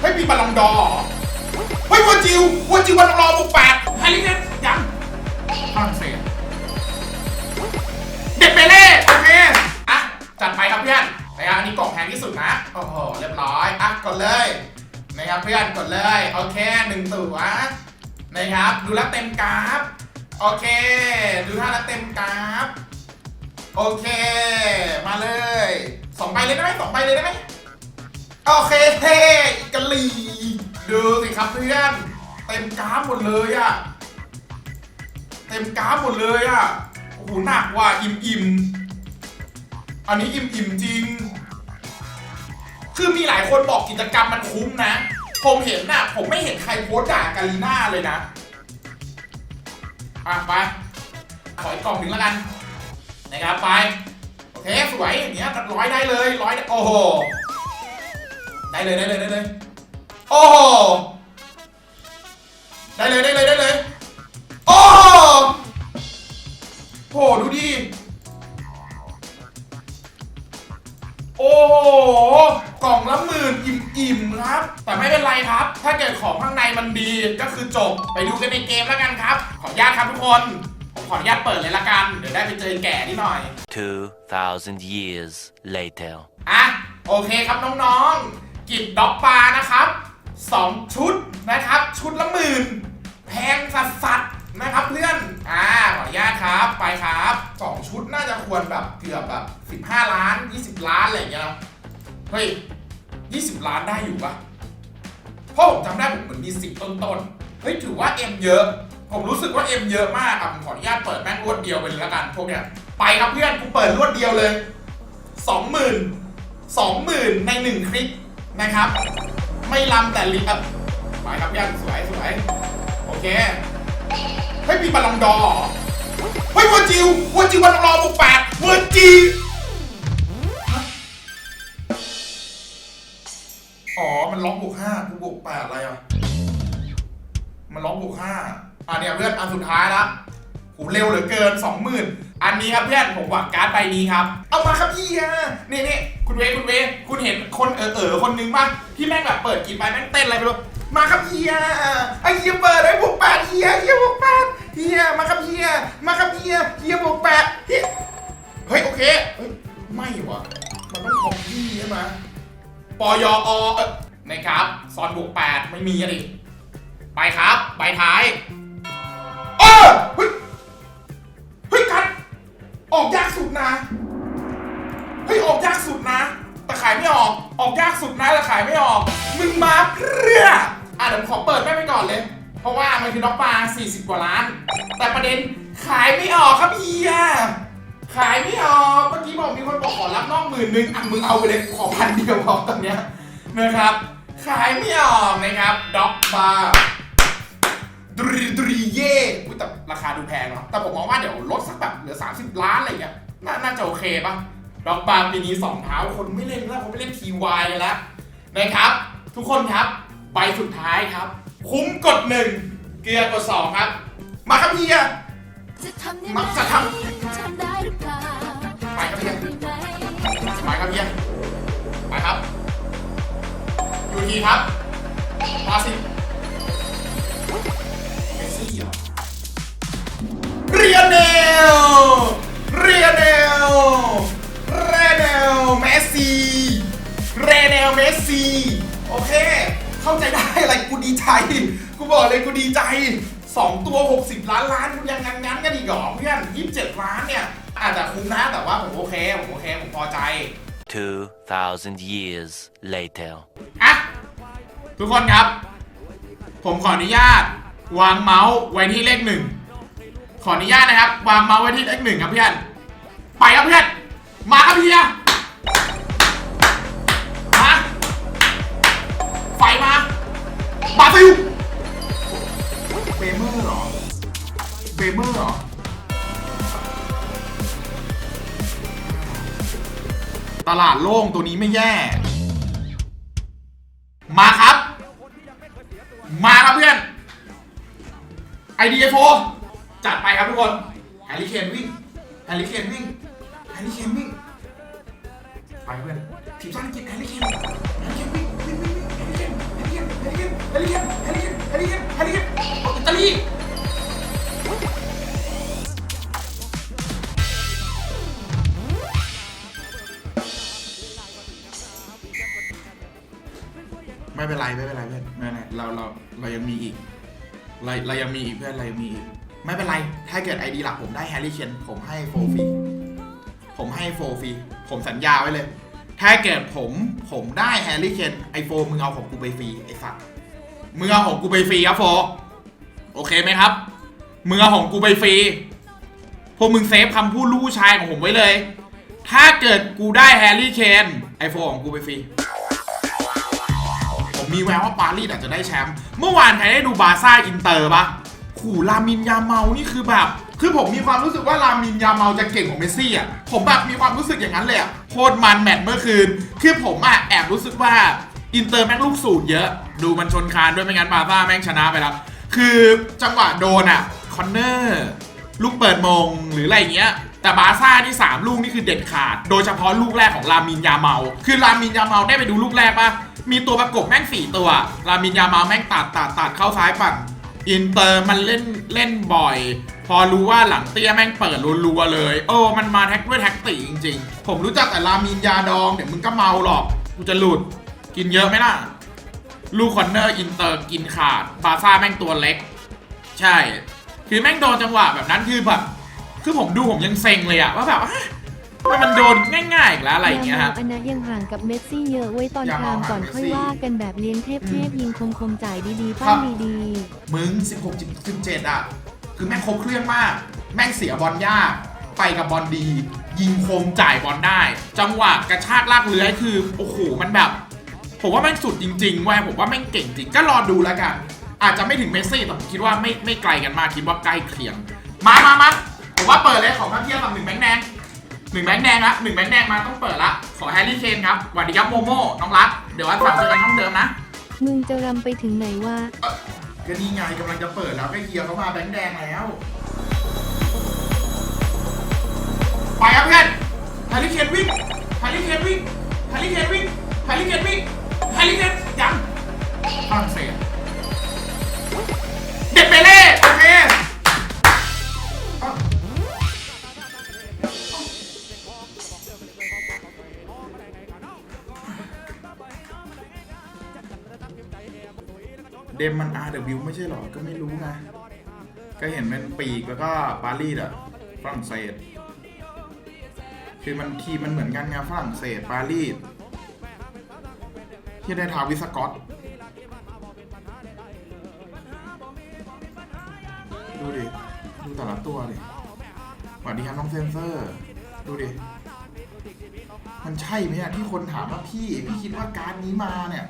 เฮ้ยมีบอลลองดอร์เหรอเฮ้ยวัวจิววัวจิวบอลลองดอร์บุกแปดไฮริเกนยังฝรั่งเศสเด็ดเปเล่โอเคอะจัดไปครับเพื่อนนะครับอันนี้กล่องแพงที่สุดนะโอ้โหเรียบร้อยอะกดเลยนะครับเพื่อนกดเลยโอเคหนึ่งตัวนะครับ ดูแลวเต็มกราฟโอเค ดูท่าแล้วเต็มกราฟโอเค มาเลยสองใบเลยได้ไหมสองใบเลยได้ไหม โอเคเฮ้อิกาลีดูสิครับเพื่อนเต็มกราฟหมดเลยอะเต็มกราฟหมดเลยอะโอ้โหหนักว่ะอิ่มอิ่มอันนี้อิ่มอิ่มจริง คือมีหลายคนบอกกิจกรรมมันคุ้มนะ ผมเห็นน่ะ ผมไม่เห็นใครโพสด่ากาลีน่าเลยนะ อะ ไป ขออีกกล่องหนึ่งแล้วกันนะครับไป โอเค สวยอย่างเงี้ยร้อยได้เลยร้อยได้โอ้โห ได้เลยได้เลยได้เลยโอ้โหได้เลยได้เลยได้เลยโอ้โหโหดูดิโอ้โหกล่องละหมื่นอิ่มๆครับ แต่ไม่เป็นไรครับ ถ้าเกิดของข้างในมันดีก็คือจบไปดูกันในเกมแล้วกันครับ ขออนุญาตครับทุกคนผมขออนุญาตเปิดเลยละกันเดี๋ยวได้ไปเจอแก่นิดหน่อย 2,000 years later. อะโอเคครับน้องๆ กิบด็อกปลานะครับ 2 ชุดนะครับ ชุดละหมื่นแพงสัสสัสนะครับเพื่อนอ่าขออนุญาตครับไปครับ 2 ชุดน่าจะควรแบบเกือบแบบ 15 ล้าน 20 ล้านอะไรอย่างเงี้ยเฮ้ย 20 ล้านได้อยู่ปะเพราะผมจำได้ผมเหมือนมี 10 ต้นๆเฮ้ยถือว่า M เยอะ ผมรู้สึกว่า M เยอะมากอะผมขออนุญาตเปิดแม่งรวดเดียวไปเลยละกันพวกเนี้ยไปครับเพื่อนกูเปิดรวดเดียวเลยสองหมื่นสองหมื่นในหนึ่งคลิป นะครับ ไม่ลำแต่ลิปไปครับย่านสวยสวยโอเคเฮ้มีบอลลองดอเฮ้ยวัวจิววัวจิวบอลลองดอบุกแปดวัวจีอ๋อ มันล็อกบุกห้ากูบุกแปดอะไรอะ มันล็อกบุกห้าอะเนี่ยเพื่อนอันสุดท้ายละโหเร็วเหลือเกินสองหมื่น อันนี้ครับเพื่อนผมหวังการ์ดใบนี้ครับ เอามาครับพี่อะนี่นี่คุณเวคุณเวคุณเห็นคนเออเออคนนึงป่ะที่แม่งแบบเปิดกินไปแม่งเต้นอะไรไม่รู้มาครับเฮียไอเฮียเปิดไอ้บวกแปดเฮียเฮียบวกแปดเฮียมาครับเฮียมาครับเฮียเฮียบวกแปดเฮียเฮ้ยโอเคเฮ้ยไม่ว่ะมันต้องคอมพี่ใช่ไหมปยอเออนะครับซอนบวกแปดไม่มีอะดิไปครับใบท้าย นะ เฮ้ยออกยากสุดนะ แต่ขายไม่ออก ออกยากสุดนะแต่ขายไม่ออก มึงมาเพื่ออะเดี๋ยวผมขอเปิดแม่ไปก่อนเลย เพราะว่ามันคือด็อกปลา 40 กว่าล้าน แต่ประเด็นขายไม่ออกครับเฮียขายไม่ออก เมื่อกี้บอกมีคนบอกขอรับนอกหมื่นนึงอะมึงเอาไปเลยขอพันเดียวพอตอนเนี้ยนะครับ ขายไม่ออกนะครับด็อกปลาดรีดรีเย่แต่ราคาดูแพงเนาะแต่ผมมองว่าเดี๋ยวลดสักแบบเหลือ 30 ล้านอะไรเงี้ย นาน่าจะโอเคปะดอกบาร์ปีนี้สองเท้าคนไม่เล่นแล้วคนไม่เล่นทีวายเลยละนะครับ ทุกคนครับใบสุดท้ายครับ คุ้มกดหนึ่งเกลือกดสองครับ มาครับเฮียจะทำยังไงมักจะททำได้หรือเปล่าไปครับเฮียได้ไหมไปครับเฮียไปครับอยู่ทีครับมาสิ เรียเนลเรเนลเมสซี่เรเนลเมสซี่โอเค เข้าใจได้อะไรกูดีใจ กูบอกเลยกูดีใจ 2 ตัว 60 ล้านล้านกูยังงั้นงั้นกันอีกเหรอเพื่อน27 ล้านเนี่ย อาจจะคุ้มนะแต่ว่าผมโอเค ผมโอเค ผมพอใจ 2,000 years later. อะทุกคนครับ ผมขออนุญาต วางเมาส์ไว้ที่เลขหนึ่งขออนุญาตนะครับ วางเมาส์ไว้ที่เลขหนึ่งครับเพื่อน ไปครับเพื่อน มาครับเฮียมาไฟมาบาซิลเบเมอร์เหรอเบเมอร์เหรอตลาดโล่งตัวนี้ไม่แย่ มาครับ มาครับเพื่อนไอเดียโฟจัดไปครับทุกคนแฮร์รี่เคนวิ่งแฮร์รี่เคนวิ่ง แฮร์รี่เคนวิ่งไปเพื่อนทีมชาติอังกฤษแฮร์รี่เคนแฮร์รี่เคนวิ่งวิ่งวิ่งวิ่งแฮร์รี่เคนแฮร์รี่เคนแฮร์รี่เคนแฮร์รี่เคนแฮร์รี่เคนอิตาลีไม่เป็นไรไม่เป็นไรเพื่อนไม่เป็นไรเราเราเรายังมีอีกเราเรายังมีอีกเพื่อนเรายังมีอีกไม่เป็นไร ถ้าเกิดไอดีหลักผมได้แฮร์รี่เคนผมให้โฟฟี ผมให้โฟฟรีผมสัญญาไว้เลย ถ้าเกิดผมผมได้แฮร์รี่เคนไอโฟมึงเอาของกูไปฟรีไอสัตว์มึงเอาของกูไปฟรีครับโฟโอเคไหมครับมึงเอาของกูไปฟรีพวกมึงเซฟคำพูดลูกชายของผมไว้เลย ถ้าเกิดกูได้แฮร์รี่เคนไอโฟของกูไปฟรีผมมีแววว่าปารีสอาจจะได้แชมป์เมื่อวานใครได้ดูบาซ่าอินเตอร์ปะขู่ลามินยาเมานี่คือแบบ คือผมมีความรู้สึกว่าลามินยาเมาจะเก่งของเมสซี่อะ ผมแบบมีความรู้สึกอย่างนั้นเลยอะ โคตรมันแมตช์เมื่อคืน คือผมอะแอบรู้สึกว่าอินเตอร์แม่งลูกสูตรเยอะ ดูมันชนคานด้วยไม่งั้นบาร์ซ่าแม่งชนะไปแล้ว คือจังหวะโดนอะคอนเนอร์ลูกเปิดมงหรืออะไรอย่างเงี้ยแต่บาซ่าที่3ลูกนี่คือเด็ดขาด โดยเฉพาะลูกแรกของลามินยาเมา คือลามินยาเมาได้ไปดูลูกแรกปะมีตัวประกบแม่งสี่ตัวลามินยาเมาแม่งตัดตัดตัดเข้าซ้ายปั่นอินเตอร์มันเล่นเล่นบ่อย พอรู้ว่าหลังเตี้ยแม่งเปิดรัวๆเลย โอ้มันมาแท็กด้วยแท็กติกจริงๆ ผมรู้จักแต่ลามินยาดองเดี๋ยวมึงก็เมาหรอก กูจะหลุด กินเยอะไหมล่ะ ลูกคอนเนอร์อินเตอร์กินขาดบาร์ซ่าแม่งตัวเล็ก ใช่ คือแม่งโดนจังหวะแบบนั้นคือแบบ คือผมดูผมยังเซ็งเลยอะว่าแบบฮะทำไมมันโดนง่ายๆอีกแล้วอะไรอย่างเงี้ยฮะอันนะยังห่างกับเมสซี่เยอะไว้ตอนอย่ากลางมองหาก่อนเมสค่อยซี่ว่ากันแบบเลี้ยงเทพอืมเทพยิงคมคมๆจ่ายดีๆครัปั้นบดีมึง 16 17 อะ คือแม่งครบเครื่องมาก แม่งเสียบอลยาก ไปกับบอลดี ยิงคมจ่ายบอลได้ จังหวะกระชากลากเลื้อยคือโอ้โหมันแบบ ผมว่าแม่งสุดจริงๆเว้ยผมว่าแม่งเก่งจริงก็รอดูแล้วกัน อาจจะไม่ถึงเมสซี่แต่ผมคิดว่าไม่ไม่ไกลกันมากคิดว่าใกล้เคียง มามามาผมว่าเปิดเลยของท่าเทียบกับหนึ่งแบงค์แดงหนึ่งแบงค์แดงละหนึ่งแบงค์แดงมาต้องเปิดละ ขอแฮร์รี่เคนครับสวัสดีครับโมโม่น้องรัก เดี๋ยววันเสาร์เจอกันห้องเดิมนะ มึงจะรำไปถึงไหนวะ ก็นี่ไงกำลังจะเปิดแล้วก็เฮียเขามาแบงค์แดงแล้ว ไปครับเพื่อนฮาริเคนวิ่งฮาริเคนวิ่งฮาริเคนวิ่งฮาริเคนวิ่งฮาริเคนยังฝรั่งเศส ดมมัน RW ไม่ใช่หรอ ก็ไม่รู้ไงก็เห็นเป็นปีกแล้วก็ปารีสอะฝรั่งเศส คือมันทีมันเหมือนกันไงฝรั่งเศสปารีสที่ได้ทาวิสกอต ดูดิ ดูแต่ละตัวดิสวัสดีครับน้องเซนเซอร์ ดูดิ มันใช่ไหมอะที่คนถามว่าพี่ พี่คิดว่าการนี้มาเนี่ย